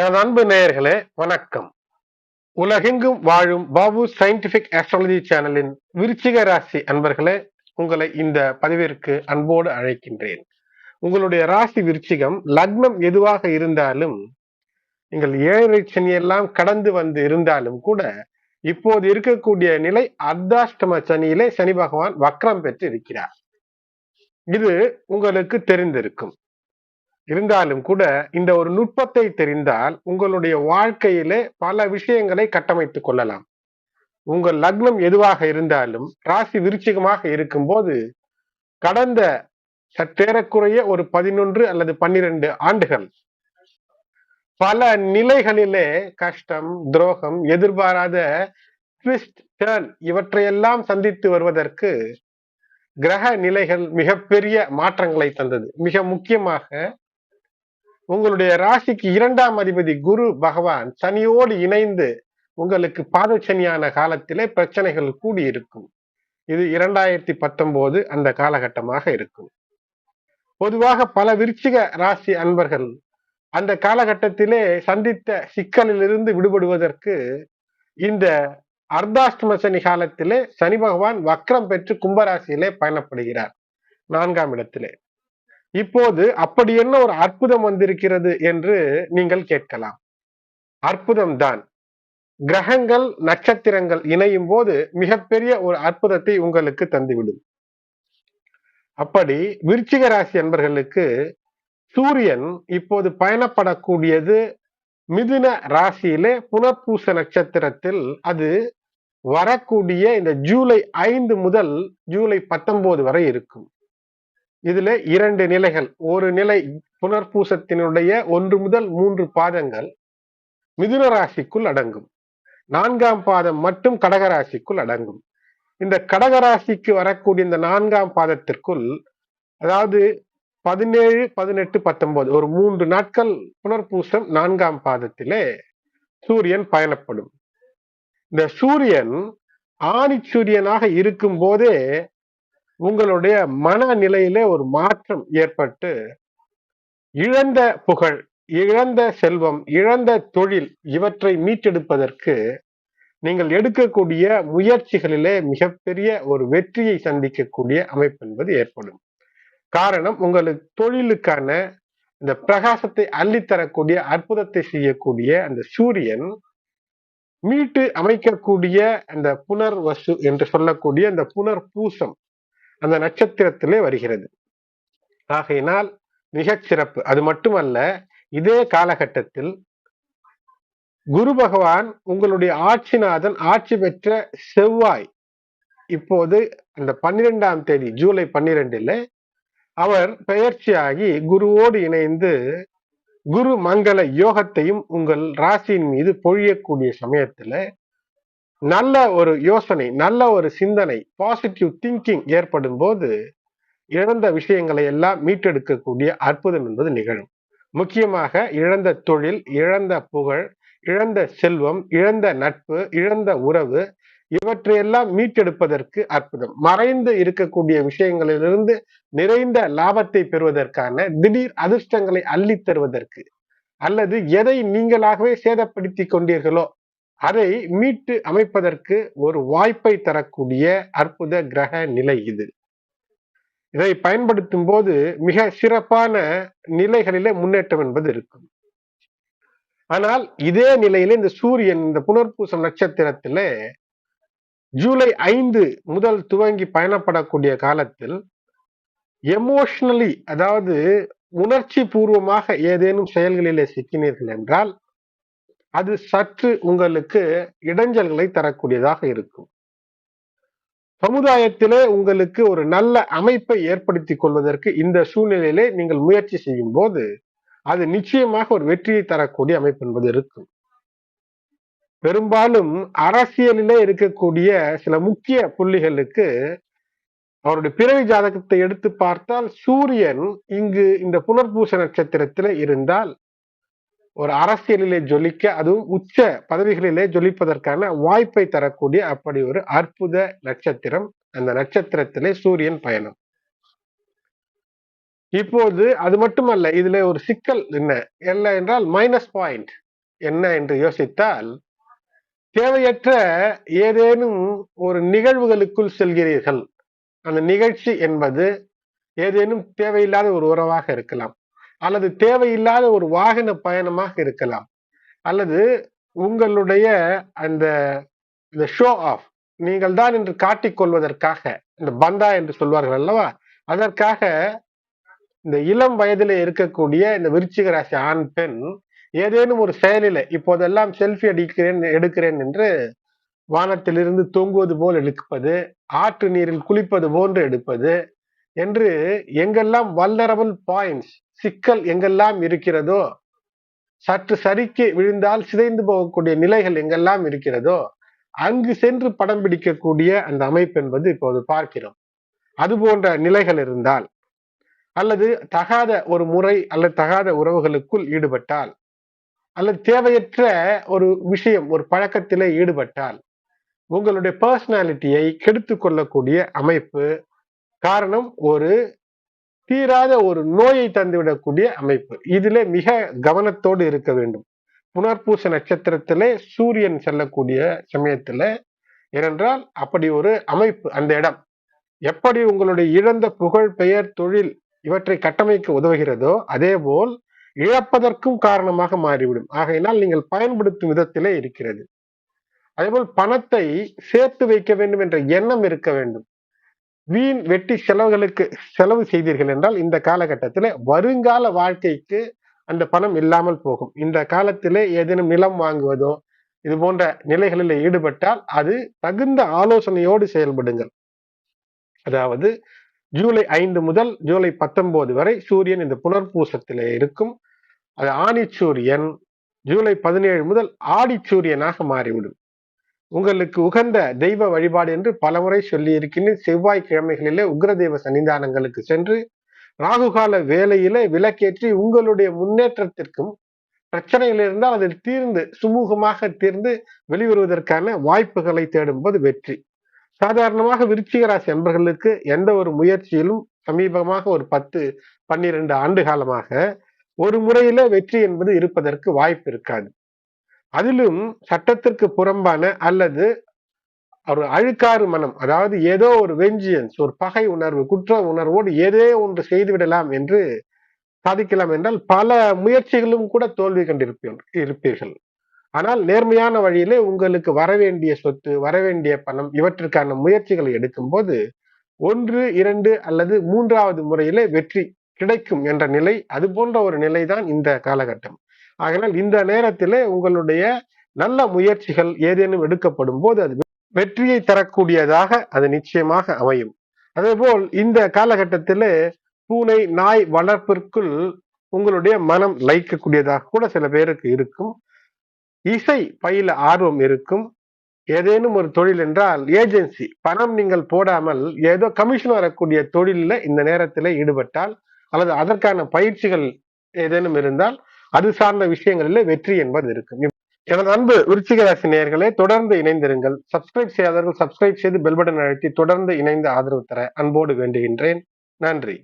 என் அன்பு நேயர்களே வணக்கம். உலகெங்கும் வாழும் பாபு சயின்டிபிக் ஆஸ்ட்ராலஜி சேனலின் விருச்சிக ராசி அன்பர்களே உங்களை இந்த பதிவிற்கு அன்போடு அழைக்கின்றேன். உங்களுடைய ராசி விருச்சிகம் லக்னம் எதுவாக இருந்தாலும் நீங்கள் ஏழரை சனியெல்லாம் கடந்து வந்து இருந்தாலும் கூட இப்போது இருக்கக்கூடிய நிலை அர்த்தாஷ்டம சனியிலே சனி பகவான் வக்ரம் பெற்று இருக்கிறார் இது உங்களுக்கு தெரிந்திருக்கும். இருந்தாலும் கூட இந்த ஒரு நுட்பத்தை தெரிந்தால் உங்களுடைய வாழ்க்கையிலே பல விஷயங்களை கட்டமைத்துக் கொள்ளலாம். உங்கள் லக்னம் எதுவாக இருந்தாலும் ராசி விருச்சிகமாக இருக்கும்போது கடந்த சற்றேறக்குறைய ஒரு பதினொன்று அல்லது பன்னிரண்டு ஆண்டுகள் பல நிலைகளிலே கஷ்டம் துரோகம் எதிர்பாராத ட்விஸ்ட் டேர்ன் இவற்றையெல்லாம் சந்தித்து வருவதற்கு கிரக நிலைகள் மிகப்பெரிய மாற்றங்களை தந்தது. மிக முக்கியமாக உங்களுடைய ராசிக்கு இரண்டாம் அதிபதி குரு பகவான் சனியோடு இணைந்து உங்களுக்கு பாதச்சனியான காலத்திலே பிரச்சனைகள் கூடி இருக்கும் இது இரண்டாயிரத்தி பத்தொன்பது அந்த காலகட்டமாக இருக்கும். பொதுவாக பல விருச்சிக ராசி அன்பர்கள் அந்த காலகட்டத்திலே சந்தித்த சிக்கலிலிருந்து விடுபடுவதற்கு இந்த அர்த்தாஷ்டம சனி காலத்திலே சனி பகவான் வக்ரம் பெற்று கும்பராசியிலே பயணப்படுகிறார். நான்காம் இடத்திலே. இப்போது அப்படி என்ன ஒரு அற்புதம் வந்திருக்கிறது என்று நீங்கள் கேட்கலாம். அற்புதம் தான். கிரகங்கள் நட்சத்திரங்கள் இணையும் போது மிகப்பெரிய ஒரு அற்புதத்தை உங்களுக்கு தந்துவிடும். அப்படி விருச்சிக ராசி என்பர்களுக்கு சூரியன் இப்போது பயணப்படக்கூடியது மிதுன ராசியிலே புனர்பூச நட்சத்திரத்தில் அது வரக்கூடிய இந்த ஜூலை ஐந்து முதல் ஜூலை பத்தொன்பது வரை இருக்கும். இதுல இரண்டு நிலைகள். ஒரு நிலை புனர்பூசத்தினுடைய ஒன்று முதல் மூன்று பாதங்கள் மிதுன ராசிக்குள் அடங்கும். நான்காம் பாதம் மட்டும் கடகராசிக்குள் அடங்கும். இந்த கடகராசிக்கு வரக்கூடிய இந்த நான்காம் பாதத்திற்குள் அதாவது பதினேழு பதினெட்டு பத்தொன்பது ஒரு மூன்று நாட்கள் புனர்பூசம் நான்காம் பாதத்திலே சூரியன் பயணப்படும். இந்த சூரியன் ஆணி சூரியனாக இருக்கும் போதே உங்களுடைய மனநிலையிலே ஒரு மாற்றம் ஏற்பட்டு இழந்த புகழ் இழந்த செல்வம் இழந்த தொழில் இவற்றை மீட்டெடுப்பதற்கு நீங்கள் எடுக்கக்கூடிய முயற்சிகளிலே மிகப்பெரிய ஒரு வெற்றியை சந்திக்கக்கூடிய அமைப்பு என்பது ஏற்படும். காரணம் உங்களுக்கு தொழிலுக்கான இந்த பிரகாசத்தை அள்ளித்தரக்கூடிய அற்புதத்தை செய்யக்கூடிய அந்த சூரியன் மீட்டு அமைக்கக்கூடிய அந்த புனர் வசு என்று சொல்லக்கூடிய அந்த புனர் பூசம் அந்த நட்சத்திரத்திலே வருகிறது. ஆகையினால் மிகச் சிறப்பு. அது மட்டுமல்ல இதே காலகட்டத்தில் குரு பகவான் உங்களுடைய ஆட்சிநாதன் ஆட்சி பெற்ற செவ்வாய் இப்போது அந்த பன்னிரெண்டாம் தேதி ஜூலை பன்னிரெண்டில் அவர் பெயர்ச்சியாகி குருவோடு இணைந்து குரு மங்கள யோகத்தையும் உங்கள் ராசியின் மீது பொழியக்கூடிய சமயத்துல நல்ல ஒரு யோசனை நல்ல ஒரு சிந்தனை பாசிட்டிவ் திங்கிங் ஏற்படும் போது இழந்த விஷயங்களை எல்லாம் மீட்டெடுக்கக்கூடிய அற்புதம் என்பது நிகழும். முக்கியமாக இழந்த தொழில் இழந்த புகழ் இழந்த செல்வம் இழந்த நட்பு இழந்த உறவு இவற்றையெல்லாம் மீட்டெடுப்பதற்கு அற்புதம். மறைந்து இருக்கக்கூடிய விஷயங்களிலிருந்து நிறைந்த லாபத்தை பெறுவதற்கான திடீர் அதிர்ஷ்டங்களை அள்ளி தருவதற்கு அல்லது எதை நீங்களாகவே சேதப்படுத்தி கொண்டீர்களோ அதை மீட்டு அமைப்பதற்கு ஒரு வாய்ப்பை தரக்கூடிய அற்புத கிரக நிலை இது. இதை பயன்படுத்தும் போது மிக சிறப்பான நிலைகளிலே முன்னேற்றம் என்பது இருக்கும். ஆனால் இதே நிலையில இந்த சூரியன் இந்த புனர்பூசம் நட்சத்திரத்துல ஜூலை ஐந்து முதல் துவங்கி பயணப்படக்கூடிய காலத்தில் எமோஷனலி அதாவது உணர்ச்சி பூர்வமாக ஏதேனும் செயல்களிலே சிக்கினீர்கள் என்றால் அது சற்று உங்களுக்கு இடைஞ்சல்களை தரக்கூடியதாக இருக்கும். சமுதாயத்திலே உங்களுக்கு ஒரு நல்ல அமைப்பை ஏற்படுத்தி கொள்வதற்கு இந்த சூழ்நிலையிலே நீங்கள் முயற்சி செய்யும் போது அது நிச்சயமாக ஒரு வெற்றியை தரக்கூடிய அமைப்பு என்பது இருக்கும். பெரும்பாலும் அரசியலிலே இருக்கக்கூடிய சில முக்கிய புள்ளிகளுக்கு அவருடைய பிறவி ஜாதகத்தை எடுத்து பார்த்தால் சூரியன் இங்கு இந்த புனர்பூச நட்சத்திரத்தில் இருந்தால் ஒரு அரசியலிலே ஜொலிக்க அதுவும் உச்ச பதவிகளிலே ஜொலிப்பதற்கான வாய்ப்பை தரக்கூடிய அப்படி ஒரு அற்புத நட்சத்திரம். அந்த நட்சத்திரத்திலே சூரியன் பயணம். இப்போது அது மட்டுமல்ல இதுல ஒரு சிக்கல் என்ன? என்ன என்றால் மைனஸ் பாயிண்ட் என்ன என்று யோசித்தால் தேவையற்ற ஏதேனும் ஒரு நிகழ்வுகளுக்குள் செல்கிறீர்கள். அந்த நிகழ்ச்சி என்பது ஏதேனும் தேவையில்லாத ஒரு உறவாக இருக்கலாம். அல்லது தேவையில்லாத ஒரு வாகன பயணமாக இருக்கலாம். அல்லது உங்களுடைய அந்த இந்த ஷோ ஆஃப் நீங்கள் தான் என்று காட்டிக்கொள்வதற்காக இந்த பந்தா என்று சொல்வார்கள் அல்லவா? அதற்காக இந்த இளம் வயதில் இருக்கக்கூடிய இந்த விருச்சிக ராசி ஆண் பெண் ஏதேனும் ஒரு செயலில இப்போதெல்லாம் செல்ஃபி அடிக்கிறேன் எடுக்கிறேன் என்று வானத்திலிருந்து தொங்குவது போல் எடுப்பது ஆற்று நீரில் குளிப்பது போன்று எடுப்பது என்று எங்கெல்லாம் வல்லரபுள் பாயிண்ட்ஸ் சிக்கல் எங்கெல்லாம் இருக்கிறதோ சற்று சரிக்கு விழுந்தால் சிதைந்து போகக்கூடிய நிலைகள் எங்கெல்லாம் இருக்கிறதோ அங்கு சென்று படம் பிடிக்கக்கூடிய அந்த அமைப்பு என்பது இப்போது பார்க்கிறோம். அது போன்ற நிலைகள் இருந்தால் அல்லது தகாத ஒரு முறை அல்லது தகாத உறவுகளுக்குள் ஈடுபட்டால் அல்லது தேவையற்ற ஒரு விஷயம் ஒரு பழக்கத்திலே ஈடுபட்டால் உங்களுடைய பர்சனாலிட்டியை கெடுத்து கொள்ளக்கூடிய அமைப்பு காரணம் ஒரு தீராத ஒரு நோயை தந்துவிடக்கூடிய அமைப்பு. இதுல மிக கவனத்தோடு இருக்க வேண்டும். புனர்பூச நட்சத்திரத்திலே சூரியன் செல்லக்கூடிய சமயத்துல ஏனென்றால் அப்படி ஒரு அமைப்பு அந்த இடம். எப்படி உங்களுடைய இழந்த புகழ் பெயர் தொழில் இவற்றை கட்டமைக்க உதவுகிறதோ அதே போல் இழப்பதற்கும் காரணமாக மாறிவிடும். ஆகையினால் நீங்கள் பயன்படுத்தும் விதத்திலே இருக்கிறது. அதேபோல் பணத்தை சேர்த்து வைக்க வேண்டும் என்ற எண்ணம் இருக்க வேண்டும். வீண் வெட்டி செலவுகளுக்கு செலவு செய்தீர்கள் என்றால் இந்த காலகட்டத்தில் வருங்கால வாழ்க்கைக்கு அந்த பணம் இல்லாமல் போகும். இந்த காலத்திலே ஏதேனும் நிலம் வாங்குவதோ இது போன்ற நிலைகளில் ஈடுபட்டால் அது தகுந்த ஆலோசனையோடு செயல்படுங்கள். அதாவது ஜூலை ஐந்து முதல் ஜூலை பத்தொன்பது வரை சூரியன் இந்த புனர்பூசத்திலே இருக்கும். அது ஆணி சூரியன் ஜூலை பதினேழு முதல் ஆடி சூரியனாக மாறிவிடும். உங்களுக்கு உகந்த தெய்வ வழிபாடு என்று பலமுறை சொல்லி இருக்கின்ற செவ்வாய் கிழமைகளிலே உக்ரதெய்வ சன்னிதானங்களுக்கு சென்று ராகுகால வேலையில விலக்கேற்றி உங்களுடைய முன்னேற்றத்திற்கும் பிரச்சனைகள் இருந்தால் அதில் தீர்ந்து சுமூகமாக தீர்ந்து வெளிவருவதற்கான வாய்ப்புகளை தேடும் போது வெற்றி. சாதாரணமாக விருச்சிக ராசி அன்பர்களுக்கு எந்த ஒரு முயற்சியிலும் சமீபமாக ஒரு பத்து பன்னிரண்டு ஆண்டு காலமாக ஒரு முறையில வெற்றி என்பது இருப்பதற்கு வாய்ப்பு இருக்காது. அதிலும் சட்டத்திற்கு புறம்பான அல்லது ஒரு அழுக்காறு மனம் அதாவது ஏதோ ஒரு வெஞ்சியன்ஸ் ஒரு பகை உணர்வு குற்ற உணர்வோடு ஏதே ஒன்று செய்துவிடலாம் என்று சாதிக்கலாம் என்றால் பல முயற்சிகளும் கூட தோல்வி கண்டிருப்பீர்கள் இருப்பீர்கள். ஆனால் நேர்மையான வழியிலே உங்களுக்கு வரவேண்டிய சொத்து வரவேண்டிய பணம் இவற்றிற்கான முயற்சிகளை எடுக்கும்போது ஒன்று இரண்டு அல்லது மூன்றாவது முறையிலே வெற்றி கிடைக்கும் என்ற நிலை அது போன்ற ஒரு நிலைதான் இந்த காலகட்டம். ஆகையால் இந்த நேரத்திலே உங்களுடைய நல்ல முயற்சிகள் ஏதேனும் எடுக்கப்படும் போது அது வெற்றியை தரக்கூடியதாக அது நிச்சயமாக அமையும். அதேபோல் இந்த காலகட்டத்திலே பூனை நாய் வளர்ப்பிற்குள் உங்களுடைய மனம் லயிக்கக்கூடியதாக கூட சில பேருக்கு இருக்கும். இசை பயில ஆர்வம் இருக்கும். ஏதேனும் ஒரு தொழில் என்றால் ஏஜென்சி பணம் நீங்கள் போடாமல் ஏதோ கமிஷன் வரக்கூடிய தொழிலில் இந்த நேரத்தில் ஈடுபட்டால் அல்லது அதற்கான பயிற்சிகள் ஏதேனும் இருந்தால் அது சார்ந்த விஷயங்களில் வெற்றி என்பது இருக்கும் எனது அன்பு விருச்சிக ராசி நேயர்களே தொடர்ந்து இணைந்திருங்கள். சப்ஸ்கிரைப் செய்யாதவர்கள் சப்ஸ்கிரைப் செய்து பெல் பட்டன் அழுத்தி தொடர்ந்து இணைந்து ஆதரவு தர அன்போடு வேண்டுகின்றேன். நன்றி.